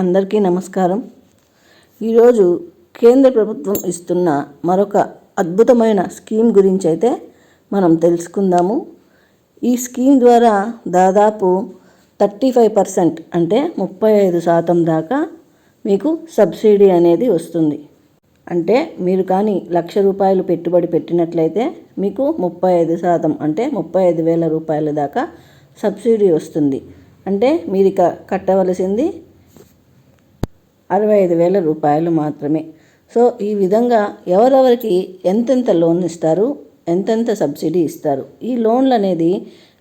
అందరికీ నమస్కారం. ఈరోజు కేంద్ర ప్రభుత్వం ఇస్తున్న మరొక అద్భుతమైన స్కీమ్ గురించి అయితే మనం తెలుసుకుందాము. ఈ స్కీమ్ ద్వారా దాదాపు థర్టీ ఫైవ్ పర్సెంట్ అంటే ముప్పై ఐదు శాతం దాకా మీకు సబ్సిడీ అనేది వస్తుంది. అంటే మీరు కానీ లక్ష రూపాయలు పెట్టుబడి పెట్టినట్లయితే మీకు ముప్పై ఐదు శాతం అంటే ముప్పై ఐదు వేల రూపాయల దాకా సబ్సిడీ వస్తుంది. అంటే మీరు ఇక కట్టవలసింది అరవై ఐదు వేల రూపాయలు మాత్రమే. సో ఈ విధంగా ఎవరెవరికి ఎంతెంత లోన్ ఇస్తారు ఎంతెంత సబ్సిడీ ఇస్తారు ఈ లోన్లు అనేది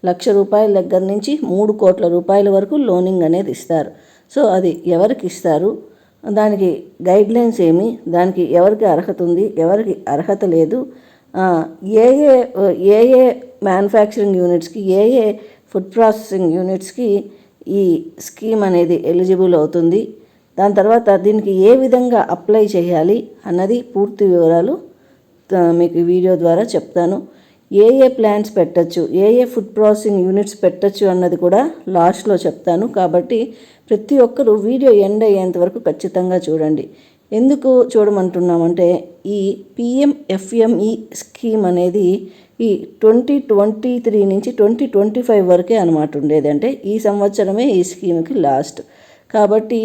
లక్ష రూపాయల దగ్గర నుంచి మూడు కోట్ల రూపాయల వరకు లోనింగ్ అనేది ఇస్తారు. సో అది ఎవరికి ఇస్తారు? దానికి గైడ్లైన్స్ ఏమి? దానికి ఎవరికి అర్హత ఉంది? ఎవరికి అర్హత లేదు? ఏ ఏ ఏ ఏ మ్యానుఫ్యాక్చరింగ్ యూనిట్స్కి ఏ ఏ ఫుడ్ ప్రాసెసింగ్ యూనిట్స్కి ఈ స్కీమ్ అనేది ఎలిజిబుల్ అవుతుంది? దాని తర్వాత దీనికి ఏ విధంగా అప్లై చేయాలి అన్నది పూర్తి వివరాలు మీకు వీడియో ద్వారా చెప్తాను. ఏ ఏ ప్లాన్స్ పెట్టచ్చు ఏ ఏ ఫుడ్ ప్రాసెసింగ్ యూనిట్స్ పెట్టచ్చు అన్నది కూడా లాస్ట్లో చెప్తాను. కాబట్టి ప్రతి ఒక్కరూ వీడియో ఎండ్ అయ్యేంత వరకు ఖచ్చితంగా చూడండి. ఎందుకు చూడమంటున్నామంటే ఈ పిఎంఎఫ్ఎంఈ స్కీమ్ అనేది ఈ ట్వంటీ ట్వంటీ త్రీ నుంచి ట్వంటీ ట్వంటీ ఫైవ్ వరకే అనమాట ఉండేది. అంటే ఈ సంవత్సరమే ఈ స్కీమ్కి లాస్ట్. కాబట్టి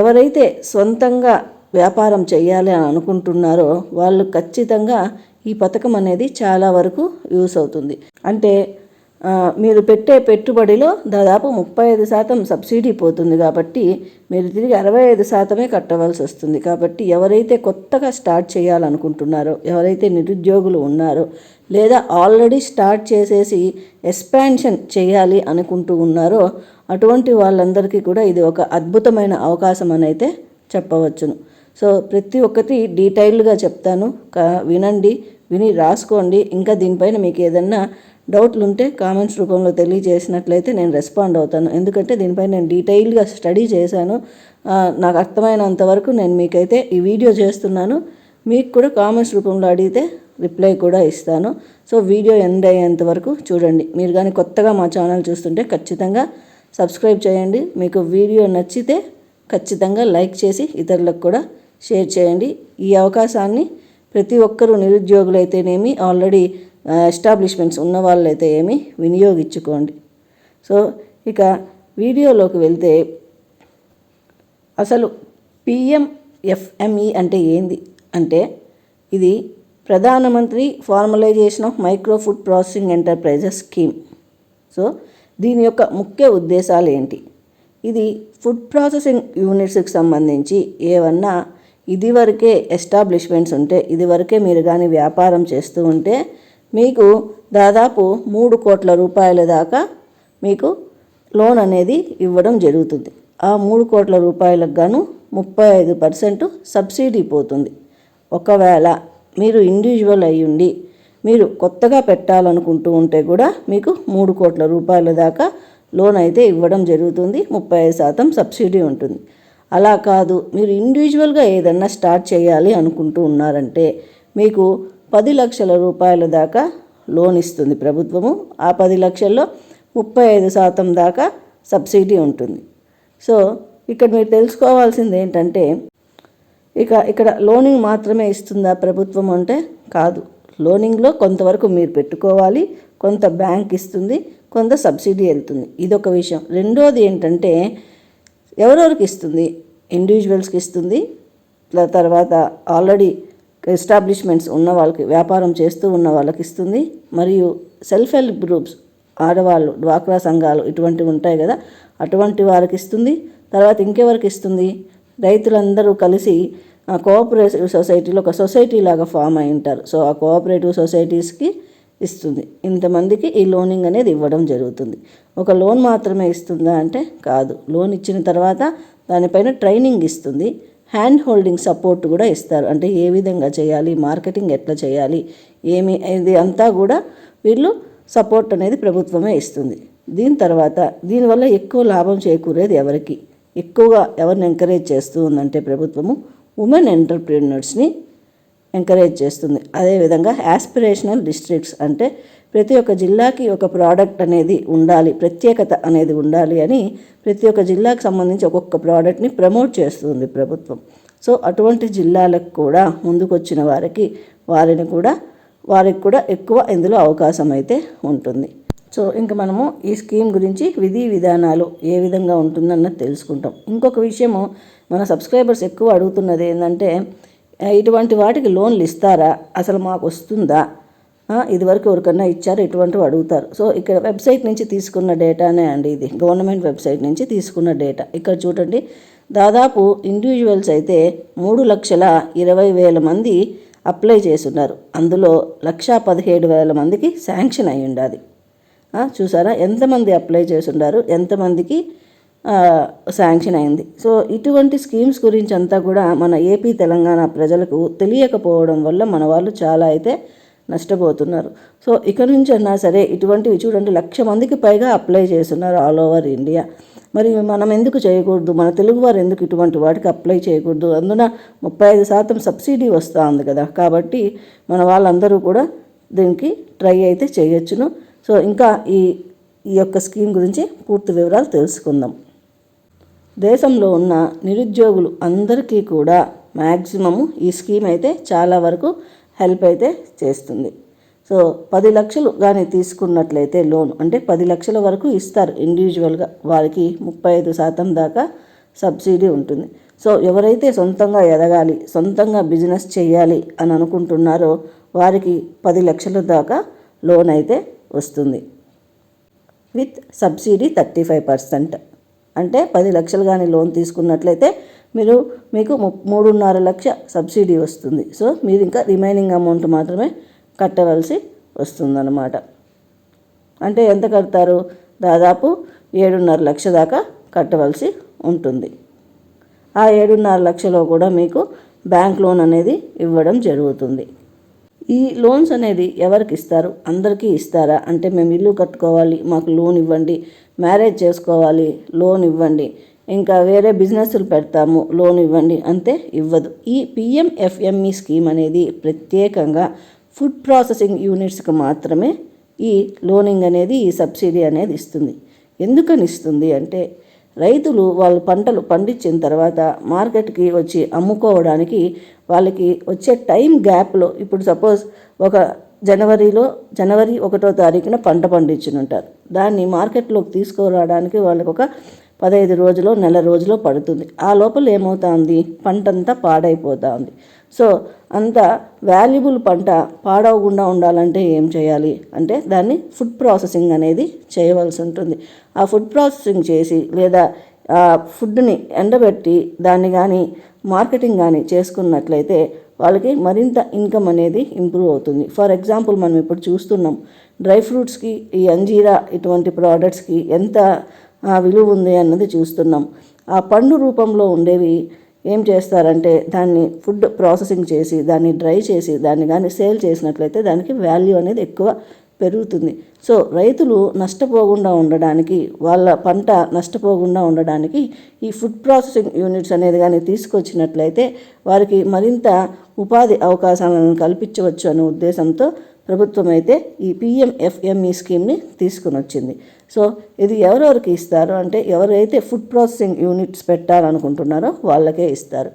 ఎవరైతే సొంతంగా వ్యాపారం చేయాలి అని అనుకుంటున్నారో వాళ్ళు ఖచ్చితంగా ఈ పథకం అనేది చాలా వరకు యూస్ అవుతుంది. అంటే మీరు పెట్టే పెట్టుబడిలో దాదాపు ముప్పై ఐదు శాతం సబ్సిడీ పోతుంది కాబట్టి మీరు తిరిగి అరవై ఐదు శాతమే కట్టవలసి వస్తుంది. కాబట్టి ఎవరైతే కొత్తగా స్టార్ట్ చేయాలనుకుంటున్నారో ఎవరైతే నిరుద్యోగులు ఉన్నారో లేదా ఆల్రెడీ స్టార్ట్ చేసేసి ఎక్స్పాన్షన్ చేయాలి అనుకుంటూ ఉన్నారో అటువంటి వాళ్ళందరికీ కూడా ఇది ఒక అద్భుతమైన అవకాశం అని అయితే చెప్పవచ్చును. సో ప్రతి ఒక్కటి డీటెయిల్డ్గా చెప్తాను. వినండి విని రాసుకోండి. ఇంకా దీనిపైన మీకు ఏదన్నా డౌట్లు ఉంటే కామెంట్స్ రూపంలో తెలియజేసినట్లయితే నేను రెస్పాండ్ అవుతాను. ఎందుకంటే దీనిపై నేను డీటెయిల్డ్గా స్టడీ చేశాను. నాకు అర్థమైనంత వరకు నేను మీకైతే ఈ వీడియో చేస్తున్నాను. మీకు కూడా కామెంట్స్ రూపంలో అడిగితే రిప్లై కూడా ఇస్తాను. సో వీడియో ఎండ్ అయ్యేంత వరకు చూడండి. మీరు కానీ కొత్తగా మా ఛానల్ చూస్తుంటే ఖచ్చితంగా సబ్స్క్రైబ్ చేయండి. మీకు వీడియో నచ్చితే ఖచ్చితంగా లైక్ చేసి ఇతరులకు కూడా షేర్ చేయండి. ఈ అవకాశాన్ని ప్రతి ఒక్కరూ నిరుద్యోగులైతేనేమి ఆల్రెడీ ఎస్టాబ్లిష్మెంట్స్ ఉన్న వాళ్ళైతే ఏమి వినియోగించుకోండి. సో ఇక వీడియోలోకి వెళ్తే అసలు పిఎంఎఫ్ఎంఈ అంటే ఏంది? అంటే ఇది ప్రధానమంత్రి formalisation of micro food processing enterprises scheme. So దీని యొక్క ముఖ్య ఉద్దేశాలు ఏంటి? ఇది ఫుడ్ ప్రాసెసింగ్ యూనిట్స్కి సంబంధించి ఏమన్నా ఇదివరకే ఎస్టాబ్లిష్మెంట్స్ ఉంటే ఇదివరకే మీరు కానీ వ్యాపారం చేస్తూ ఉంటే మీకు దాదాపు మూడు కోట్ల రూపాయల దాకా మీకు లోన్ అనేది ఇవ్వడం జరుగుతుంది. ఆ మూడు కోట్ల రూపాయలకు గాను ముప్పై ఐదు పర్సెంట్ సబ్సిడీ పోతుంది. ఒకవేళ మీరు ఇండివిజువల్ అయ్యుండి మీరు కొత్తగా పెట్టాలనుకుంటూ ఉంటే కూడా మీకు మూడు కోట్ల రూపాయల దాకా లోన్ అయితే ఇవ్వడం జరుగుతుంది. ముప్పై ఐదు శాతం సబ్సిడీ ఉంటుంది. అలా కాదు మీరు ఇండివిజువల్గా ఏదన్నా స్టార్ట్ చేయాలి అనుకుంటూ ఉన్నారంటే మీకు పది లక్షల రూపాయల దాకా లోన్ ఇస్తుంది ప్రభుత్వము. ఆ పది లక్షల్లో ముప్పై ఐదు శాతం దాకా సబ్సిడీ ఉంటుంది. సో ఇక్కడ మీరు తెలుసుకోవాల్సింది ఏంటంటే ఇక ఇక్కడ లోనింగ్ మాత్రమే ఇస్తుందా ప్రభుత్వం అంటే కాదు. లోనింగ్లో కొంతవరకు మీరు పెట్టుకోవాలి కొంత బ్యాంక్ ఇస్తుంది కొంత సబ్సిడీ వెళ్తుంది. ఇదొక విషయం. రెండోది ఏంటంటే ఎవరెవరికి ఇస్తుంది? ఇండివిజువల్స్కి ఇస్తుంది. తర్వాత ఆల్రెడీ ఎస్టాబ్లిష్మెంట్స్ ఉన్న వాళ్ళకి వ్యాపారం చేస్తూ ఉన్న వాళ్ళకి ఇస్తుంది. మరియు సెల్ఫ్ హెల్ప్ గ్రూప్స్ ఆడవాళ్ళు డ్వాక్రా సంఘాలు ఇటువంటివి ఉంటాయి కదా అటువంటి వారికి ఇస్తుంది. తర్వాత ఇంకెవరికి ఇస్తుంది? రైతులందరూ కలిసి కోఆపరేటివ్ సొసైటీలో ఒక సొసైటీ లాగా ఫామ్ అయి ఉంటారు. సో ఆ కోఆపరేటివ్ సొసైటీస్కి ఇస్తుంది. ఇంతమందికి ఈ లోనింగ్ అనేది ఇవ్వడం జరుగుతుంది. ఒక లోన్ మాత్రమే ఇస్తుందా అంటే కాదు. లోన్ ఇచ్చిన తర్వాత దానిపైన ట్రైనింగ్ ఇస్తుంది. హ్యాండ్ హోల్డింగ్ సపోర్ట్ కూడా ఇస్తారు. అంటే ఏ విధంగా చేయాలి? మార్కెటింగ్ ఎట్లా చేయాలి? ఏమి? ఇది అంతా కూడా వీళ్ళు సపోర్ట్ అనేది ప్రభుత్వమే ఇస్తుంది. దీని తర్వాత దీనివల్ల ఎక్కువ లాభం చేకూరేది ఎవరికి? ఎక్కువగా ఎవరిని ఎంకరేజ్ చేస్తూ ఉందంటే ప్రభుత్వము? ఉమెన్ ఎంటర్ప్రీనర్స్ని ఎంకరేజ్ చేస్తుంది. అదేవిధంగా యాస్పిరేషనల్ డిస్ట్రిక్ట్స్ అంటే ప్రతి ఒక్క జిల్లాకి ఒక ప్రోడక్ట్ అనేది ఉండాలి ప్రత్యేకత అనేది ఉండాలి అని ప్రతి ఒక్క జిల్లాకు సంబంధించి ఒక్కొక్క ప్రోడక్ట్ని ప్రమోట్ చేస్తుంది ప్రభుత్వం. సో అటువంటి జిల్లాలకు కూడా ముందుకొచ్చిన వారికి వారిని కూడా వారికి కూడా ఎక్కువ ఇందులో అవకాశం అయితే ఉంటుంది. సో ఇంక మనము ఈ స్కీమ్ గురించి విధి విధానాలు ఏ విధంగా ఉంటుందన్నది తెలుసుకుంటాం. ఇంకొక విషయము మన సబ్స్క్రైబర్స్ ఎక్కువ అడుగుతున్నది ఏంటంటే ఇటువంటి వాటికి లోన్లు ఇస్తారా? అసలు మాకు వస్తుందా? ఇదివరకు ఎవరికన్నా ఇచ్చారు? ఇటువంటివి అడుగుతారు. సో ఇక్కడ వెబ్సైట్ నుంచి తీసుకున్న డేటానే అండి ఇది. గవర్నమెంట్ వెబ్సైట్ నుంచి తీసుకున్న డేటా. ఇక్కడ చూడండి దాదాపు ఇండివిజువల్స్ అయితే మూడు లక్షల ఇరవై వేల మంది అప్లై చేసున్నారు అందులో లక్షా పదిహేడు వేల మందికి శాంక్షన్ అయి ఉండాలి చూసారా? ఎంతమంది అప్లై చేసుండారు ఎంతమందికి శాంక్షన్ అయింది? సో ఇటువంటి స్కీమ్స్ గురించి అంతా కూడా మన ఏపీ తెలంగాణ ప్రజలకు తెలియకపోవడం వల్ల మన వాళ్ళు చాలా అయితే నష్టపోతున్నారు. సో ఇక నుంచి అన్నా సరే ఇటువంటివి చూడండి లక్ష మందికి పైగా అప్లై చేస్తున్నారు ఆల్ ఓవర్ ఇండియా. మరి మనం ఎందుకు చేయకూడదు? మన తెలుగువారు ఎందుకు ఇటువంటి వాటికి అప్లై చేయకూడదు? అందున ముప్పై ఐదు శాతం సబ్సిడీ వస్తుంది కదా. కాబట్టి మన వాళ్ళందరూ కూడా దీనికి ట్రై అయితే చేయొచ్చును. సో ఇంకా ఈ ఈ యొక్క స్కీమ్ గురించి పూర్తి వివరాలు తెలుసుకుందాం. దేశంలో ఉన్న నిరుద్యోగులు అందరికీ కూడా మ్యాక్సిమము ఈ స్కీమ్ అయితే చాలా వరకు హెల్ప్ అయితే చేస్తుంది. సో పది లక్షలు కానీ తీసుకున్నట్లయితే లోన్ అంటే పది లక్షల వరకు ఇస్తారు ఇండివిజువల్గా. వారికి ముప్పై ఐదు శాతం దాకా సబ్సిడీ ఉంటుంది. సో ఎవరైతే సొంతంగా ఎదగాలి సొంతంగా బిజినెస్ చేయాలి అని అనుకుంటున్నారో వారికి పది లక్షల దాకా లోన్ అయితే వస్తుంది. With subsidy thirty five percent. అంటే పది లక్షలు కానీ లోన్ తీసుకున్నట్లయితే మీరు మీకు ము- మూడున్నర లక్ష సబ్సిడీ వస్తుంది. సో మీరు ఇంకా రిమైనింగ్ అమౌంట్ మాత్రమే కట్టవలసి వస్తుందన్నమాట. అంటే ఎంత కడతారు? దాదాపు ఏడున్నర లక్ష దాకా కట్టవలసి ఉంటుంది. ఆ ఏడున్నర లక్షలో కూడా మీకు బ్యాంక్ లోన్ అనేది ఇవ్వడం జరుగుతుంది. ఈ లోన్స్ అనేది ఎవరికి ఇస్తారు? అందరికీ ఇస్తారా? అంటే మేము ఇల్లు కట్టుకోవాలి మాకు లోన్ ఇవ్వండి మ్యారేజ్ చేసుకోవాలి లోన్ ఇవ్వండి ఇంకా వేరే బిజినెస్లు పెడతాము లోన్ ఇవ్వండి అంతే ఇవ్వదు. ఈ పిఎంఎఫ్ఎంఈ స్కీమ్ అనేది ప్రత్యేకంగా ఫుడ్ ప్రాసెసింగ్ యూనిట్స్కి మాత్రమే ఈ లోనింగ్ అనేది ఈ సబ్సిడీ అనేది ఇస్తుంది. ఎందుకని ఇస్తుంది అంటే రైతులు వాళ్ళ పంటలు పండించిన తర్వాత మార్కెట్కి వచ్చి అమ్ముకోవడానికి వాళ్ళకి వచ్చే టైం గ్యాప్లో ఇప్పుడు సపోజ్ ఒక జనవరిలో జనవరి ఒకటో తారీఖున పంట పండించనుంటారు. దాన్ని మార్కెట్లోకి తీసుకురావడానికి వాళ్ళకి ఒక పదహైదు రోజులు నెల రోజులు పడుతుంది. ఆ లోపల ఏమవుతుంది? పంట అంతా పాడైపోతూ ఉంది సో అంత వాల్యుబుల్ పంట పాడవకుండా ఉండాలంటే ఏం చేయాలి? అంటే దాన్ని ఫుడ్ ప్రాసెసింగ్ అనేది చేయవలసి ఉంటుంది. ఆ ఫుడ్ ప్రాసెసింగ్ చేసి లేదా ఆ ఫుడ్ని ఎండబెట్టి దాన్ని కానీ మార్కెటింగ్ కానీ చేసుకున్నట్లయితే వాళ్ళకి మరింత ఇన్కమ్ అనేది ఇంప్రూవ్ అవుతుంది. ఫర్ ఎగ్జాంపుల్ మనం ఇప్పుడు చూస్తున్నాం డ్రై ఫ్రూట్స్కి ఈ అంజీరా ఇటువంటి ప్రోడక్ట్స్కి ఎంత విలువ ఉంది అన్నది చూస్తున్నాం. ఆ పండు రూపంలో ఉండేవి ఏం చేస్తారంటే దాన్ని ఫుడ్ ప్రాసెసింగ్ చేసి దాన్ని డ్రై చేసి దాన్ని కానీ సేల్ చేసినట్లయితే దానికి వాల్యూ అనేది ఎక్కువ పెరుగుతుంది. సో రైతులు నష్టపోకుండా ఉండడానికి వాళ్ళ పంట నష్టపోకుండా ఉండడానికి ఈ ఫుడ్ ప్రాసెసింగ్ యూనిట్స్ అనేది కానీ తీసుకొచ్చినట్లయితే వారికి మరింత ఉపాధి అవకాశాలను కల్పించవచ్చు అనే ఉద్దేశంతో ప్రభుత్వం అయితే ఈ పిఎంఎఫ్ఎంఈ స్కీమ్ని తీసుకుని వచ్చింది. సో ఇది ఎవరెవరికి ఇస్తారు? అంటే ఎవరైతే ఫుడ్ ప్రాసెసింగ్ యూనిట్స్ పెట్టాలనుకుంటున్నారో వాళ్ళకే ఇస్తారు.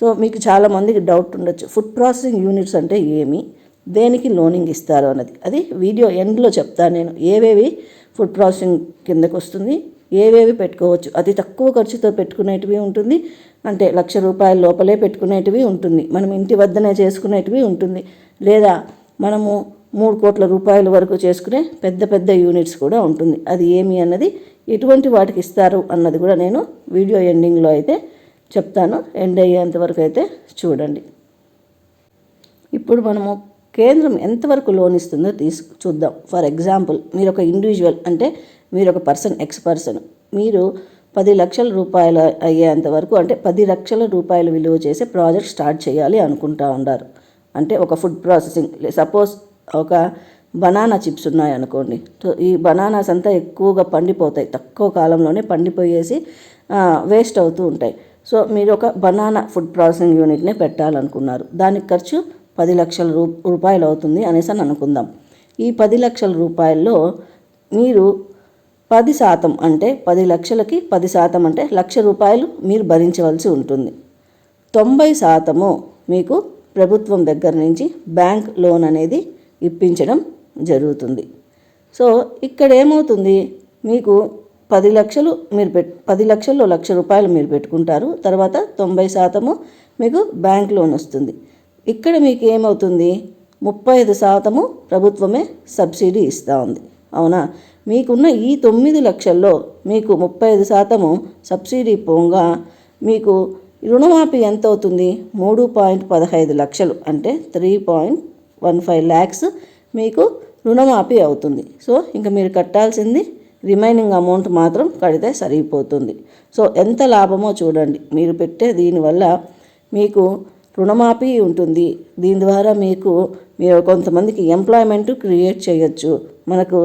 సో మీకు చాలామందికి డౌట్ ఉండొచ్చు. ఫుడ్ ప్రాసెసింగ్ యూనిట్స్ అంటే ఏమి? దేనికి లోనింగ్ ఇస్తారు అన్నది. అది వీడియో ఎండ్లో చెప్తాను నేను. ఏవేవి ఫుడ్ ప్రాసెసింగ్ కిందకు వస్తుంది ఏవేవి పెట్టుకోవచ్చు. అతి తక్కువ ఖర్చుతో పెట్టుకునేటివి ఉంటుంది అంటే లక్ష రూపాయల లోపలే పెట్టుకునేటివి ఉంటుంది. మనం ఇంటి వద్దనే చేసుకునేటివి ఉంటుంది. లేదా మనము మూడు కోట్ల రూపాయల వరకు చేసుకునే పెద్ద పెద్ద యూనిట్స్ కూడా ఉంటుంది. అది ఏమి అన్నది ఎటువంటి వాటికి ఇస్తారు అన్నది కూడా నేను వీడియో ఎండింగ్లో అయితే చెప్తాను. ఎండ్ అయ్యేంత వరకు అయితే చూడండి. ఇప్పుడు మనము కేంద్రం ఎంతవరకు లోన్ ఇస్తుందో తీసు చూద్దాం. ఫర్ ఎగ్జాంపుల్ మీరు ఒక ఇండివిజువల్ అంటే మీరు ఒక పర్సన్ ఎక్స్ పర్సన్. మీరు పది లక్షల రూపాయలు అయ్యేంత వరకు అంటే పది లక్షల రూపాయలు విలువ చేసే ప్రాజెక్ట్ స్టార్ట్ చేయాలి అనుకుంటా ఉన్నారు అంటే ఒక ఫుడ్ ప్రాసెసింగ్ సపోజ్ ఒక బనానా చిప్స్ ఉన్నాయనుకోండి. సో ఈ బనానాస్ అంతా ఎక్కువగా పండిపోతాయి. తక్కువ కాలంలోనే పండిపోయేసి వేస్ట్ అవుతూ ఉంటాయి. సో మీరు ఒక బనానా ఫుడ్ ప్రాసెసింగ్ యూనిట్నే పెట్టాలనుకున్నారు. దానికి ఖర్చు పది లక్షల రూ రూపాయలు అవుతుంది అనేసి అని అనుకుందాం. ఈ పది లక్షల రూపాయల్లో మీరు పది శాతం అంటే పది లక్షలకి పది శాతం అంటే లక్ష రూపాయలు మీరు భరించవలసి ఉంటుంది. తొంభై శాతము మీకు ప్రభుత్వం దగ్గర నుంచి బ్యాంక్ లోన్ అనేది ఇప్పించడం జరుగుతుంది. సో ఇక్కడ ఏమవుతుంది? మీకు పది లక్షలు మీరు పెట్ పది లక్షల్లో లక్ష రూపాయలు మీరు పెట్టుకుంటారు. తర్వాత తొంభై శాతము మీకు బ్యాంక్ లోన్ వస్తుంది. ఇక్కడ మీకు ఏమవుతుంది? ముప్పై ఐదు శాతము ప్రభుత్వమే సబ్సిడీ ఇస్తూ ఉంది అవునా? మీకున్న ఈ తొమ్మిది లక్షల్లో మీకు ముప్పై ఐదు శాతము సబ్సిడీ పోగా మీకు రుణమాఫీ ఎంత అవుతుంది మూడు పాయింట్ పదహైదు లక్షలు అంటే three point one five lakhs మీకు రుణమాఫీ అవుతుంది. సో ఇంకా మీరు కట్టాల్సింది రిమైనింగ్ అమౌంట్ మాత్రం కడితే సరిపోతుంది. సో ఎంత లాభమో చూడండి. మీరు పెట్టే దీనివల్ల మీకు రుణమాఫీ ఉంటుంది. దీని ద్వారా మీకు మీరు కొంతమందికి ఎంప్లాయ్మెంట్ క్రియేట్ చేయొచ్చు. మనకు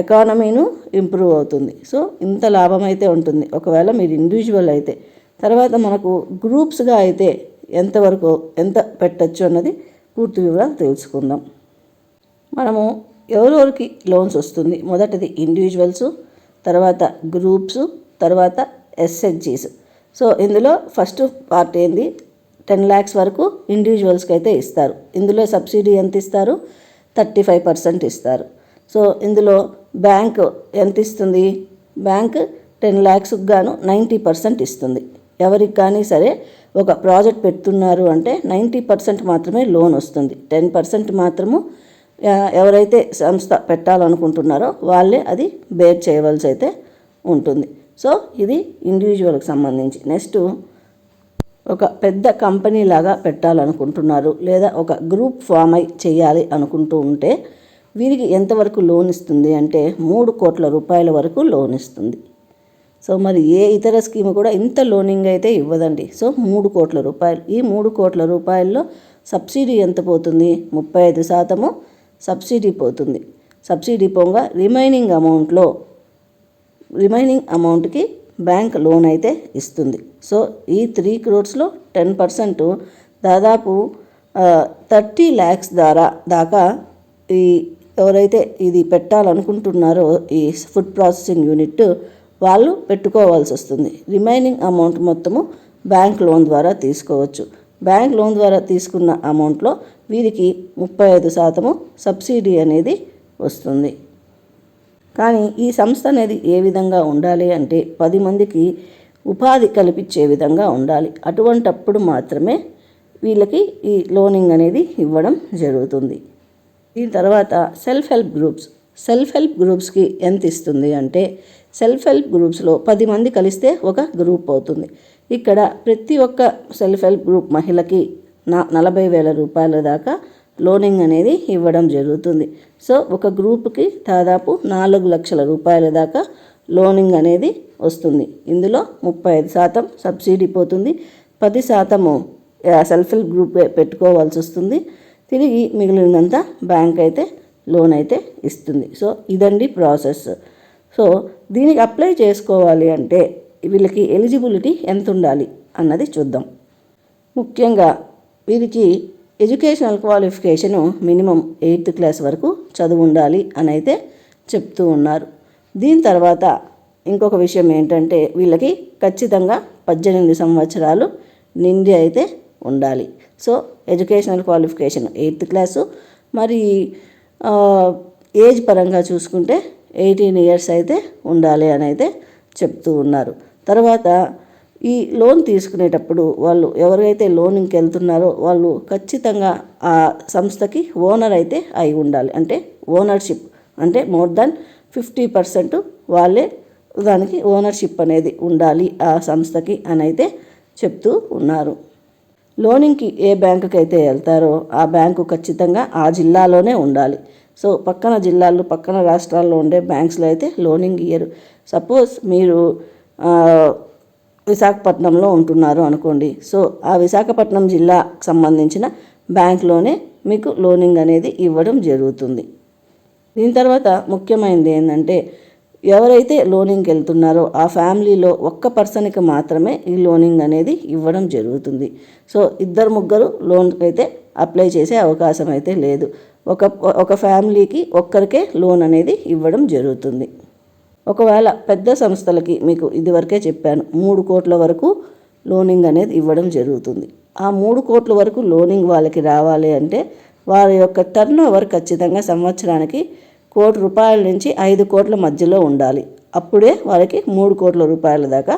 ఎకానమీను ఇంప్రూవ్ అవుతుంది. సో ఇంత లాభం అయితే ఉంటుంది. ఒకవేళ మీరు ఇండివిజువల్ అయితే. తర్వాత మనకు గ్రూప్స్గా అయితే ఎంతవరకు ఎంత పెట్టచ్చు అన్నది పూర్తి వివరాలు తెలుసుకుందాం. మనము ఎవరెవరికి లోన్స్ వస్తుంది? మొదటిది ఇండివిజువల్స్ తర్వాత గ్రూప్స్ తర్వాత ఎస్హెచ్జీస్ సో ఇందులో ఫస్ట్ పార్ట్ ఏంది? టెన్ ల్యాక్స్ వరకు ఇండివిజువల్స్కి అయితే ఇస్తారు. ఇందులో సబ్సిడీ ఎంత ఇస్తారు? థర్టీ ఫైవ్ పర్సెంట్ ఇస్తారు. సో ఇందులో బ్యాంక్ ఎంత ఇస్తుంది? బ్యాంక్ టెన్ ల్యాక్స్కి గాను నైంటీ పర్సెంట్ ఇస్తుంది. ఎవరికి కానీ సరే ఒక ప్రాజెక్ట్ పెడుతున్నారు అంటే నైంటీ పర్సెంట్ మాత్రమే లోన్ వస్తుంది. టెన్ పర్సెంట్ మాత్రము ఎవరైతే సంస్థ పెట్టాలనుకుంటున్నారో వాళ్ళే అది బేర్ చేయవలసి అయితే ఉంటుంది. సో ఇది ఇండివిజువల్కి సంబంధించి. నెక్స్ట్ ఒక పెద్ద కంపెనీ లాగా పెట్టాలనుకుంటున్నారు లేదా ఒక గ్రూప్ ఫామ్ అయి చేయాలి అనుకుంటూ ఉంటే వీరికి ఎంతవరకు లోన్ ఇస్తుంది అంటే మూడు కోట్ల రూపాయల వరకు లోన్ ఇస్తుంది. సో మరి ఏ ఇతర స్కీమ్ కూడా ఇంత లోనింగ్ అయితే ఇవ్వదండి. సో మూడు కోట్ల రూపాయలు. ఈ మూడు కోట్ల రూపాయల్లో సబ్సిడీ ఎంత పోతుంది? ముప్పై ఐదు శాతము సబ్సిడీ పోతుంది. సబ్సిడీ పోగా రిమైనింగ్ అమౌంట్లో రిమైనింగ్ అమౌంట్కి బ్యాంక్ లోన్ అయితే ఇస్తుంది. సో ఈ త్రీ క్రోడ్స్లో టెన్ పర్సెంట్ దాదాపు థర్టీ ల్యాక్స్ ద్వారా దాకా ఈ ఎవరైతే ఇది పెట్టాలనుకుంటున్నారో ఈ ఫుడ్ ప్రాసెసింగ్ యూనిట్ వాళ్ళు పెట్టుకోవాల్సి వస్తుంది. రిమైనింగ్ అమౌంట్ మొత్తము బ్యాంక్ లోన్ ద్వారా తీసుకోవచ్చు. బ్యాంక్ లోన్ ద్వారా తీసుకున్న అమౌంట్లో వీరికి ముప్పై ఐదు శాతము సబ్సిడీ అనేది వస్తుంది. కానీ ఈ సంస్థ అనేది ఏ విధంగా ఉండాలి అంటే పది మందికి ఉపాధి కల్పించే విధంగా ఉండాలి. అటువంటప్పుడు మాత్రమే వీళ్ళకి ఈ లోనింగ్ అనేది ఇవ్వడం జరుగుతుంది. దీని తర్వాత self help groups self help గ్రూప్స్కి ఎంత ఇస్తుంది అంటే సెల్ఫ్ హెల్ప్ గ్రూప్స్లో పది మంది కలిస్తే ఒక గ్రూప్ అవుతుంది. ఇక్కడ ప్రతి ఒక్క సెల్ఫ్ హెల్ప్ గ్రూప్ మహిళకి నా నలభై వేల రూపాయల దాకా లోనింగ్ అనేది ఇవ్వడం జరుగుతుంది. సో ఒక గ్రూప్కి దాదాపు నాలుగు లక్షల రూపాయల దాకా లోనింగ్ అనేది వస్తుంది. ఇందులో ముప్పై ఐదు శాతం సబ్సిడీ పోతుంది. పది శాతము సెల్ఫ్ హెల్ప్ గ్రూప్ పెట్టుకోవాల్సి వస్తుంది. తిరిగి మిగిలినంత బ్యాంక్ అయితే లోన్ అయితే ఇస్తుంది. సో ఇదండి ప్రాసెస్. సో దీనికి అప్లై చేసుకోవాలి అంటే వీళ్ళకి ఎలిజిబిలిటీ ఎంత ఉండాలి అన్నది చూద్దాం. ముఖ్యంగా వీరికి educational qualification minimum eighth class వరకు చదువు ఉండాలి అని అయితే చెప్తూ ఉన్నారు. దీని తర్వాత ఇంకొక విషయం ఏంటంటే వీళ్ళకి ఖచ్చితంగా పద్దెనిమిది సంవత్సరాలు నిండి అయితే ఉండాలి. So educational qualification eighth class. మరి ఏజ్ పరంగా చూసుకుంటే ఎయిటీన్ ఇయర్స్ అయితే ఉండాలి అని అయితే చెప్తూ ఉన్నారు. తర్వాత ఈ లోన్ తీసుకునేటప్పుడు వాళ్ళు ఎవరైతే లోన్కి వెళ్తున్నారో వాళ్ళు ఖచ్చితంగా ఆ సంస్థకి ఓనర్ అయితే అయి ఉండాలి. అంటే ఓనర్షిప్ అంటే మోర్ దాన్ ఫిఫ్టీ పర్సెంట్ వాళ్ళే దానికి ఓనర్షిప్ అనేది ఉండాలి ఆ సంస్థకి అని అయితే చెప్తూ ఉన్నారు. లోనింగ్కి ఏ బ్యాంకుకి అయితే వెళ్తారో ఆ బ్యాంకు ఖచ్చితంగా ఆ జిల్లాలోనే ఉండాలి. సో పక్కన జిల్లాల్లో పక్కన రాష్ట్రాల్లో ఉండే బ్యాంక్స్లో అయితే లోనింగ్ ఇయ్యరు. సపోజ్ మీరు విశాఖపట్నంలో ఉంటున్నారు అనుకోండి. సో ఆ విశాఖపట్నం జిల్లాకు సంబంధించిన బ్యాంక్లోనే మీకు లోనింగ్ అనేది ఇవ్వడం జరుగుతుంది. దీని తర్వాత ముఖ్యమైనది ఏంటంటే ఎవరైతే లోనింగ్కి వెళ్తున్నారో ఆ ఫ్యామిలీలో ఒక్క పర్సన్కి మాత్రమే ఈ లోనింగ్ అనేది ఇవ్వడం జరుగుతుంది. సో ఇద్దరు ముగ్గురు లోన్కి అయితే అప్లై చేసే అవకాశం అయితే లేదు. ఒక ఒక ఫ్యామిలీకి ఒక్కరికే లోన్ అనేది ఇవ్వడం జరుగుతుంది. ఒకవేళ పెద్ద సంస్థలకి మీకు ఇదివరకే చెప్పాను మూడు కోట్ల వరకు లోనింగ్ అనేది ఇవ్వడం జరుగుతుంది. ఆ మూడు కోట్ల వరకు లోనింగ్ వాళ్ళకి రావాలి అంటే వారి యొక్క టర్న్ ఓవర్ ఖచ్చితంగా సంవత్సరానికి కోటి రూపాయల నుంచి ఐదు కోట్ల మధ్యలో ఉండాలి. అప్పుడే వారికి మూడు కోట్ల రూపాయల దాకా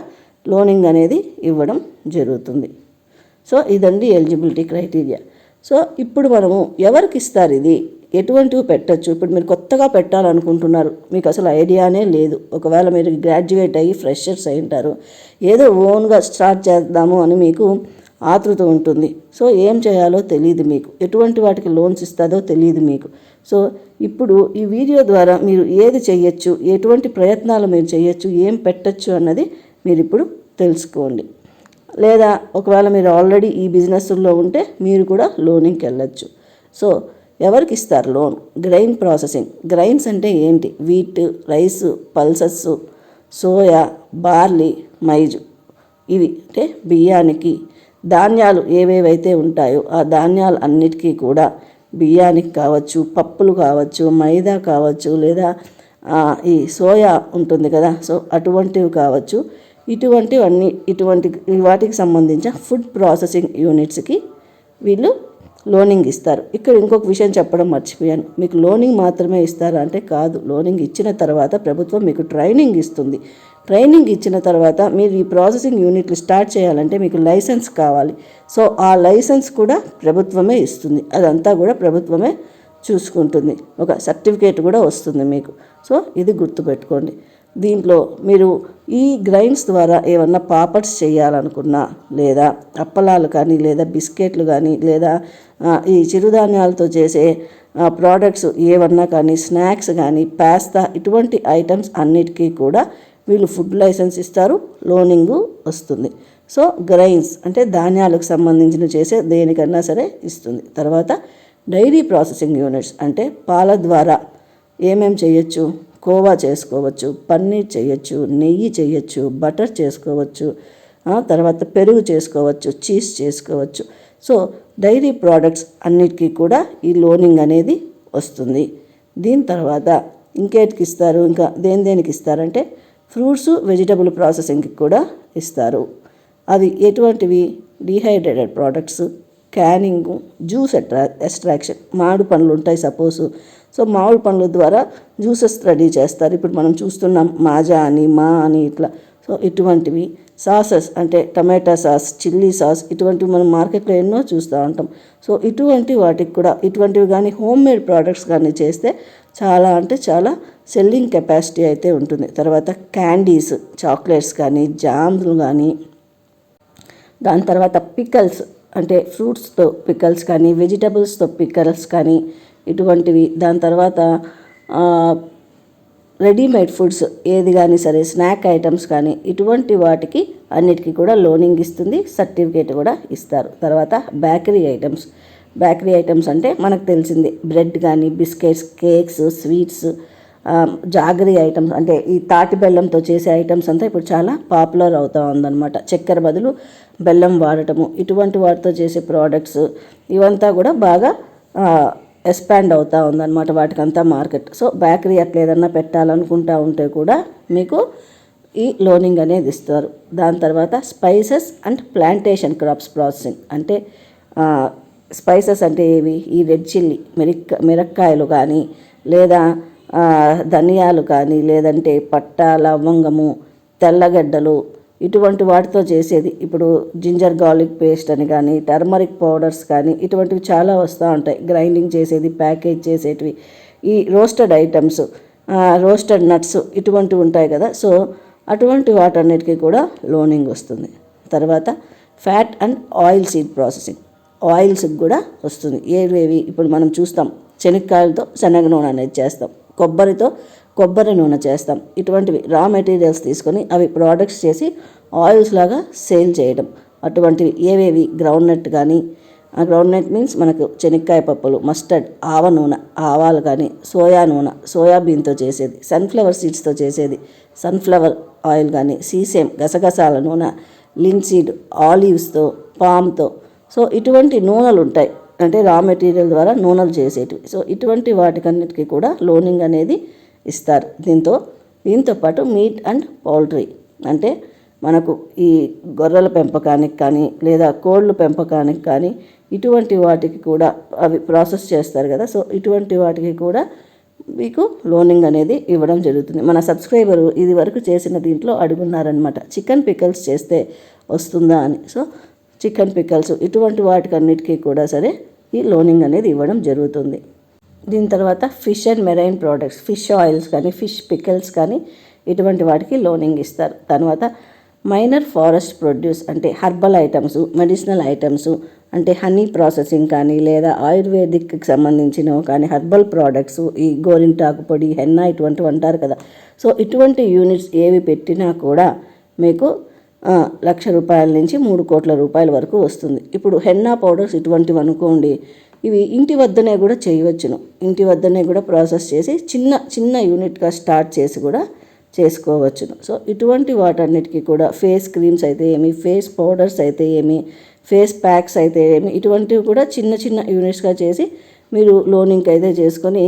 లోనింగ్ అనేది ఇవ్వడం జరుగుతుంది. సో ఇదండి ఎలిజిబిలిటీ క్రైటీరియా. సో ఇప్పుడు మనము ఎవరికి ఇస్తారు ఇది? ఎటువంటివి పెట్టచ్చు? ఇప్పుడు మీరు కొత్తగా పెట్టాలనుకుంటున్నారు. మీకు అసలు ఐడియానే లేదు. ఒకవేళ మీరు గ్రాడ్యుయేట్ అయ్యి ఫ్రెషర్స్ అయి ఉంటారు ఏదో ఓన్గా స్టార్ట్ చేద్దాము అని మీకు ఆతృత ఉంటుంది. సో ఏం చేయాలో తెలియదు మీకు. ఎటువంటి వాటికి లోన్స్ ఇస్తుందో తెలియదు మీకు. సో ఇప్పుడు ఈ వీడియో ద్వారా మీరు ఏది చేయొచ్చు ఎటువంటి ప్రయత్నాలు మీరు చేయొచ్చు ఏం పెట్టచ్చు అన్నది మీరు ఇప్పుడు తెలుసుకోండి. లేదా ఒకవేళ మీరు ఆల్రెడీ ఈ బిజినెస్లో ఉంటే మీరు కూడా లోనింగ్కి వెళ్ళచ్చు. సో ఎవరికి ఇస్తారు లోన్? Grain processing. గ్రైన్స్ అంటే ఏంటి? Wheat rice pulses soya barley maize. ఇవి అంటే బియ్యానికి ధాన్యాలు ఏవేవైతే ఉంటాయో ఆ ధాన్యాలు అన్నిటికీ కూడా బియ్యానికి కావచ్చు పప్పులు కావచ్చు మైదా కావచ్చు లేదా ఈ సోయా ఉంటుంది కదా సో అటువంటివి కావచ్చు. ఇటువంటివన్నీ ఇటువంటి వాటికి సంబంధించిన ఫుడ్ ప్రాసెసింగ్ యూనిట్స్కి వీళ్ళు లోనింగ్ ఇస్తారు. ఇక్కడ ఇంకొక విషయం చెప్పడం మర్చిపోయాను. మీకు లోనింగ్ మాత్రమే ఇస్తారా అంటే కాదు. లోనింగ్ ఇచ్చిన తర్వాత ప్రభుత్వం మీకు ట్రైనింగ్ ఇస్తుంది. ట్రైనింగ్ ఇచ్చిన తర్వాత మీరు ఈ ప్రాసెసింగ్ యూనిట్లు స్టార్ట్ చేయాలంటే మీకు లైసెన్స్ కావాలి. సో ఆ లైసెన్స్ కూడా ప్రభుత్వమే ఇస్తుంది. అదంతా కూడా ప్రభుత్వమే చూసుకుంటుంది. ఒక సర్టిఫికేట్ కూడా వస్తుంది మీకు. సో ఇది గుర్తుపెట్టుకోండి. దీంట్లో మీరు ఈ గ్రైన్స్ ద్వారా ఏమన్నా పాపడ్స్ చేయాలనుకున్నా లేదా అప్పలాలు కానీ లేదా బిస్కెట్లు కానీ లేదా ఈ చిరుధాన్యాలతో చేసే ప్రోడక్ట్స్ ఏమన్నా కానీ స్నాక్స్ కానీ పాస్తా ఇటువంటి ఐటమ్స్ అన్నిటికీ కూడా వీళ్ళు ఫుడ్ లైసెన్స్ ఇస్తారు లోనింగు వస్తుంది. సో గ్రైన్స్ అంటే ధాన్యాలకు సంబంధించిన చేసే దేనికన్నా సరే ఇస్తుంది. తర్వాత డైరీ ప్రాసెసింగ్ యూనిట్స్ అంటే పాల ద్వారా ఏమేం చేయొచ్చు? కోవా చేసుకోవచ్చు పన్నీర్ చేయొచ్చు నెయ్యి చేయొచ్చు బటర్ చేసుకోవచ్చు ఆ తర్వాత పెరుగు చేసుకోవచ్చు చీజ్ చేసుకోవచ్చు. సో డైరీ ప్రోడక్ట్స్ అన్నిటికీ కూడా ఈ లోనింగ్ అనేది వస్తుంది. దీని తర్వాత ఇంకేటికి ఇస్తారు? ఇంకా దేని దేనికి ఇస్తారంటే ఫ్రూట్స్ వెజిటబుల్ ప్రాసెసింగ్కి కూడా ఇస్తారు. అవి ఎటువంటివి? డీహైడ్రేటెడ్ ప్రోడక్ట్స్ క్యానింగ్ జ్యూస్ ఎట్రా ఎక్స్ట్రాక్షన్ మామిడి పండ్లు ఉంటాయి సపోజ్ సో మామిడి పండ్ల ద్వారా జ్యూసెస్ రెడీ చేస్తారు. ఇప్పుడు మనం చూస్తున్నాం మాజా అని మా అని ఇట్లా. సో ఇటువంటివి సాసెస్ అంటే టమాటా సాస్ చిల్లీ సాస్ ఇటువంటివి మనం మార్కెట్లో ఎన్నో చూస్తూ ఉంటాం. సో ఇటువంటి వాటికి కూడా ఇటువంటివి కానీ హోమ్ మేడ్ ప్రోడక్ట్స్ కానీ చేస్తే చాలా అంటే చాలా సెల్లింగ్ కెపాసిటీ అయితే ఉంటుంది. తర్వాత క్యాండీస్ చాక్లెట్స్ కానీ జామ్లు కానీ. దాని తర్వాత పికల్స్ అంటే ఫ్రూట్స్తో పికల్స్ కానీ వెజిటబుల్స్తో పికల్స్ కానీ ఇటువంటివి. దాని తర్వాత రెడీమేడ్ ఫుడ్స్ ఏది కానీ సరే స్నాక్ ఐటమ్స్ కానీ ఇటువంటి వాటికి అన్నిటికీ కూడా లోనింగ్ ఇస్తుంది సర్టిఫికేట్ కూడా ఇస్తారు. తర్వాత బేకరీ ఐటమ్స్. బేకరీ ఐటమ్స్ అంటే మనకు తెలిసింది బ్రెడ్ కానీ biscuits cakes sweets jaggery items అంటే ఈ తాటి బెల్లంతో చేసే ఐటమ్స్ అంతా ఇప్పుడు చాలా పాపులర్ అవుతా ఉందన్నమాట. చక్కెర బదులు బెల్లం వాడటము ఇటువంటి వాటితో చేసే ప్రోడక్ట్స్ ఇవంతా కూడా బాగా ఎక్స్పాండ్ అవుతూ ఉందన్నమాట వాటికంతా మార్కెట్. సో బేకరీ అట్లా ఏదన్నా పెట్టాలనుకుంటా ఉంటే కూడా మీకు ఈ లోనింగ్ అనేది ఇస్తారు. దాని తర్వాత spices and plantation crops processing అంటే స్పైసెస్ అంటే ఏవి? ఈ రెడ్ చిల్లీ మిరక్క మిరక్కాయలు కానీ లేదా ధనియాలు కానీ లేదంటే పట్ట లవంగము తెల్లగడ్డలు ఇటువంటి వాటితో చేసేది. ఇప్పుడు జింజర్ గార్లిక్ పేస్ట్ అని కానీ టర్మరిక్ పౌడర్స్ కానీ ఇటువంటివి చాలా వస్తూ ఉంటాయి. గ్రైండింగ్ చేసేది ప్యాకేజ్ చేసేటివి. ఈ రోస్టెడ్ ఐటమ్స్ రోస్టెడ్ నట్స్ ఇటువంటివి ఉంటాయి కదా. సో అటువంటి వాటన్నిటికీ కూడా లోనింగ్ వస్తుంది. తర్వాత fat and oil seed processing. ఆయిల్స్కి కూడా వస్తుంది. ఏవేవి ఇప్పుడు మనం చూస్తాం. శనక్కాయలతో శనగ నూనె అనేది చేస్తాం. కొబ్బరితో కొబ్బరి నూనె చేస్తాం. ఇటువంటివి రా మెటీరియల్స్ తీసుకొని అవి ప్రోడక్ట్స్ చేసి ఆయిల్స్ లాగా సేల్ చేయడం. అటువంటివి ఏవేవి? గ్రౌండ్నట్ కానీ ఆ గ్రౌండ్నట్ మీన్స్ మనకు శనక్కాయ పప్పులు మస్టర్డ్ ఆవ నూనె ఆవాలు కానీ సోయా నూనె సోయాబీన్తో చేసేది సన్ఫ్లవర్ సీడ్స్తో చేసేది సన్ఫ్లవర్ ఆయిల్ కానీ సీసేమ్ గసగసాల నూనె లిన్సీడ్ ఆలివ్స్తో పామ్తో సో ఇటువంటి నూనెలు ఉంటాయి. అంటే రా మెటీరియల్ ద్వారా నూనెలు చేసేటివి. సో ఇటువంటి వాటికన్నిటికీ కూడా లోనింగ్ అనేది ఇస్తారు. దీంతో దీంతో పాటు మీట్ అండ్ పౌల్ట్రీ. అంటే మనకు ఈ గొర్రెల పెంపకానికి కానీ లేదా కోళ్ళ పెంపకానికి కానీ ఇటువంటి వాటికి కూడా అవి ప్రాసెస్ చేస్తారు కదా. సో ఇటువంటి వాటికి కూడా మీకు లోనింగ్ అనేది ఇవ్వడం జరుగుతుంది. మన సబ్స్క్రైబరు ఇది వరకు చేసిన దీంట్లో అడుగున్నారనమాట చికెన్ పికల్స్ చేస్తే వస్తుందా అని. సో చికెన్ పికల్స్ ఇటువంటి వాటికన్నిటికీ కూడా సరే ఈ లోనింగ్ అనేది ఇవ్వడం జరుగుతుంది. దీని తర్వాత fish and marine products fish oils కానీ ఫిష్ పికల్స్ కానీ ఇటువంటి వాటికి లోనింగ్ ఇస్తారు. తర్వాత మైనర్ ఫారెస్ట్ ప్రొడ్యూస్ అంటే హర్బల్ ఐటమ్స్ మెడిసినల్ ఐటమ్స్ అంటే హనీ ప్రాసెసింగ్ కానీ లేదా ఆయుర్వేదిక్కి సంబంధించినవి కానీ హర్బల్ ప్రోడక్ట్స్ ఈ గోరింటాకు పొడి హెన్నా ఇటువంటివి అంటారు కదా. సో ఇటువంటి యూనిట్స్ ఏవి పెట్టినా కూడా మీకు లక్ష రూపాయల నుంచి మూడు కోట్ల రూపాయల వరకు వస్తుంది. ఇప్పుడు హెన్నా పౌడర్స్ ఇటువంటివి అనుకోండి ఇవి ఇంటి వద్దనే కూడా చేయవచ్చును. ఇంటి వద్దనే కూడా ప్రాసెస్ చేసి చిన్న చిన్న యూనిట్గా స్టార్ట్ చేసి కూడా చేసుకోవచ్చును. సో ఇటువంటి వాటన్నిటికీ కూడా ఫేస్ క్రీమ్స్ అయితే ఏమి ఫేస్ పౌడర్స్ అయితే ఏమి ఫేస్ ప్యాక్స్ అయితే ఏమి ఇటువంటివి కూడా చిన్న చిన్న యూనిట్స్గా చేసి మీరు లోనింగ్ అయితే చేసుకొని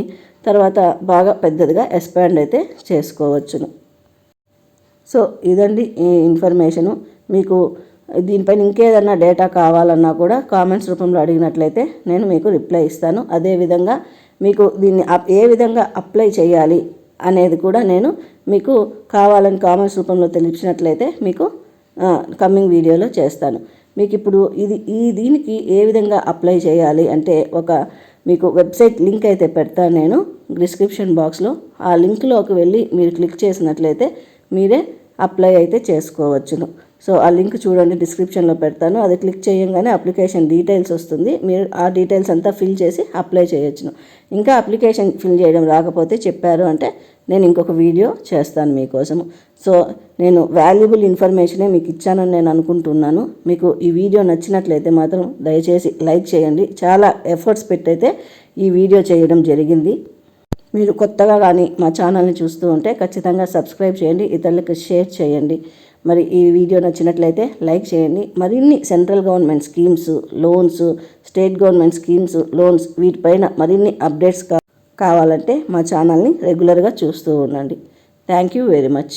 తర్వాత బాగా పెద్దదిగా ఎక్స్పాండ్ అయితే చేసుకోవచ్చును. సో ఇదండి ఈ ఇన్ఫర్మేషను. మీకు దీనిపైన ఇంకేదన్నా డేటా కావాలన్నా కూడా కామెంట్స్ రూపంలో అడిగినట్లయితే నేను మీకు రిప్లై ఇస్తాను. అదేవిధంగా మీకు దీన్ని అప్- ఏ విధంగా అప్లై చేయాలి అనేది కూడా నేను మీకు కావాలని కామెంట్స్ రూపంలో తెలిపించినట్లయితే మీకు కమ్మింగ్ వీడియోలో చేస్తాను. మీకు ఇప్పుడు ఇది ఈ దీనికి ఏ విధంగా అప్లై చేయాలి అంటే ఒక మీకు వెబ్సైట్ లింక్ అయితే పెడతాను నేను డిస్క్రిప్షన్ బాక్స్లో. ఆ లింక్లోకి వెళ్ళి మీరు క్లిక్ చేసినట్లయితే మీరే అప్లై అయితే చేసుకోవచ్చును. సో ఆ లింక్ చూడండి డిస్క్రిప్షన్లో పెడతాను. అది క్లిక్ చేయగానే అప్లికేషన్ డీటెయిల్స్ వస్తుంది. మీరు ఆ డీటెయిల్స్ అంతా ఫిల్ చేసి అప్లై చేయొచ్చును. ఇంకా అప్లికేషన్ ఫిల్ చేయడం రాకపోతే చెప్పారు అంటే నేను ఇంకొక వీడియో చేస్తాను మీకోసము. సో నేను వాల్యుబుల్ ఇన్ఫర్మేషనే మీకు ఇచ్చానని నేను అనుకుంటున్నాను. మీకు ఈ వీడియో నచ్చినట్లయితే మాత్రం దయచేసి లైక్ చేయండి. చాలా ఎఫర్ట్స్ పెట్టయితే ఈ వీడియో చేయడం జరిగింది. మీరు కొత్తగా కానీ మా ఛానల్ని చూస్తూ ఉంటే ఖచ్చితంగా సబ్స్క్రైబ్ చేయండి. ఇతరులకు షేర్ చేయండి. మరి ఈ వీడియో నచ్చినట్లయితే లైక్ చేయండి. మరిన్ని central government schemes loans state government schemes loans వీటిపైన మరిన్ని అప్డేట్స్ కా కావాలంటే మా ఛానల్ని రెగ్యులర్గా చూస్తూ ఉండండి. Thank you very much.